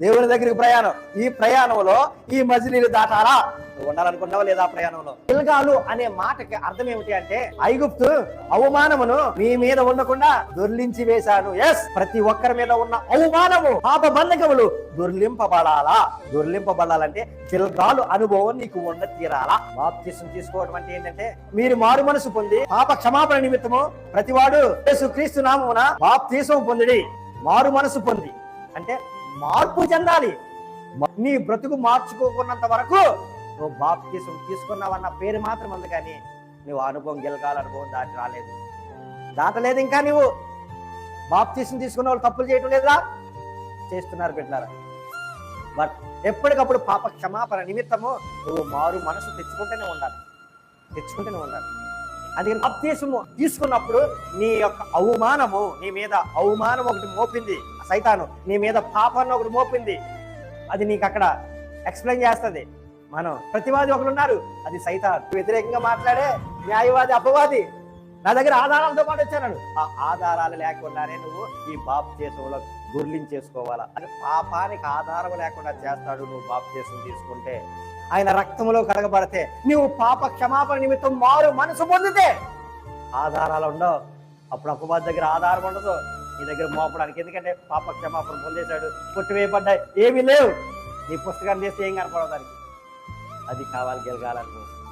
దేవుని దగ్గరికి ప్రయాణం. ఈ ప్రయాణంలో ఈ మజిలీలు దాటాలా ఉండాలనుకున్నావా లేదా ప్రయాణంలో? గిల్గాలు అనే మాటకి అర్థం ఏమిటి అంటే ఐగుప్తు అవమానమును మీ మీద ఉండకుండా దొర్లించి వేశాను. ఎస్ ప్రతి ఒక్కరి మీద ఉన్న అవమానము పాప బంధకములు దొర్లింపబడాలా? దొర్లింపబడాలంటే గిల్గాలు అనుభవం నీకు ఉండ తీరాలా? బాప్తిసం తీసుకోవడం అంటే ఏంటంటే మీరు మారు మనసు పొంది పాప క్షమాపణ నిమిత్తము ప్రతివాడు యేసు క్రీస్తు నామమున బాప్తీసం పొందిడి. మారు మనసు పొంది. అంటే మార్పు చెందాలి. నీ బ్రతుకు మార్చుకోకున్నంత వరకు నువ్వు బాప్తీసం తీసుకున్నావన్న పేరు మాత్రం ఉంది కానీ నువ్వు అనుభవం గెలగాల అనుభవం దాటి రాలేదు. దాటలేదు ఇంకా నువ్వు బాప్తీసం తీసుకున్న వాళ్ళు తప్పులు చేయటం లేదా చేస్తున్నారు బిడ్డారా బట్ ఎప్పటికప్పుడు పాప క్షమాపణ నిమిత్తము నువ్వు మారు మనసు తెచ్చుకుంటూనే ఉండాలి. తెచ్చుకుంటూనే ఉండాలి. అందుకని బాప్తీసము తీసుకున్నప్పుడు నీ యొక్క అవమానము నీ మీద అవమానం ఒకటి మోపింది. సైతాను నీ మీద పాపాన్ని ఒకటి మోపింది. అది నీకు అక్కడ ఎక్స్ప్లెయిన్ చేస్తుంది. మనం ప్రతివాది ఒకరు ఉన్నారు. అది సైతాన్. వ్యతిరేకంగా మాట్లాడే న్యాయవాది అపవాది. నా దగ్గర ఆధారాలతో పాటు వచ్చాను ఆ ఆధారాలు లేకుండానే నువ్వు ఈ బాప్ చేసంలో గుర్లించేసుకోవాలా? అది పాపానికి ఆధారం లేకుండా చేస్తాడు నువ్వు బాప్ చేసం తీసుకుంటే. ఆయన రక్తంలో కడగబడితే నువ్వు పాప క్షమాపణ నిమిత్తం మారు మనసు పొందితే ఆధారాలు ఉండవు. అప్పుడు అపవాది దగ్గర ఆధారం ఉండదు. నీ దగ్గర మోపడానికి. ఎందుకంటే పాప క్షమాపణ పొందేశాడు. కొట్టివేయబడ్డాయి. ఏమీ లేవు. నీ పుస్తకాన్ని చేస్తే ఏం కనపడదు దానికి. అది కావాలి గెలగాలనుకో.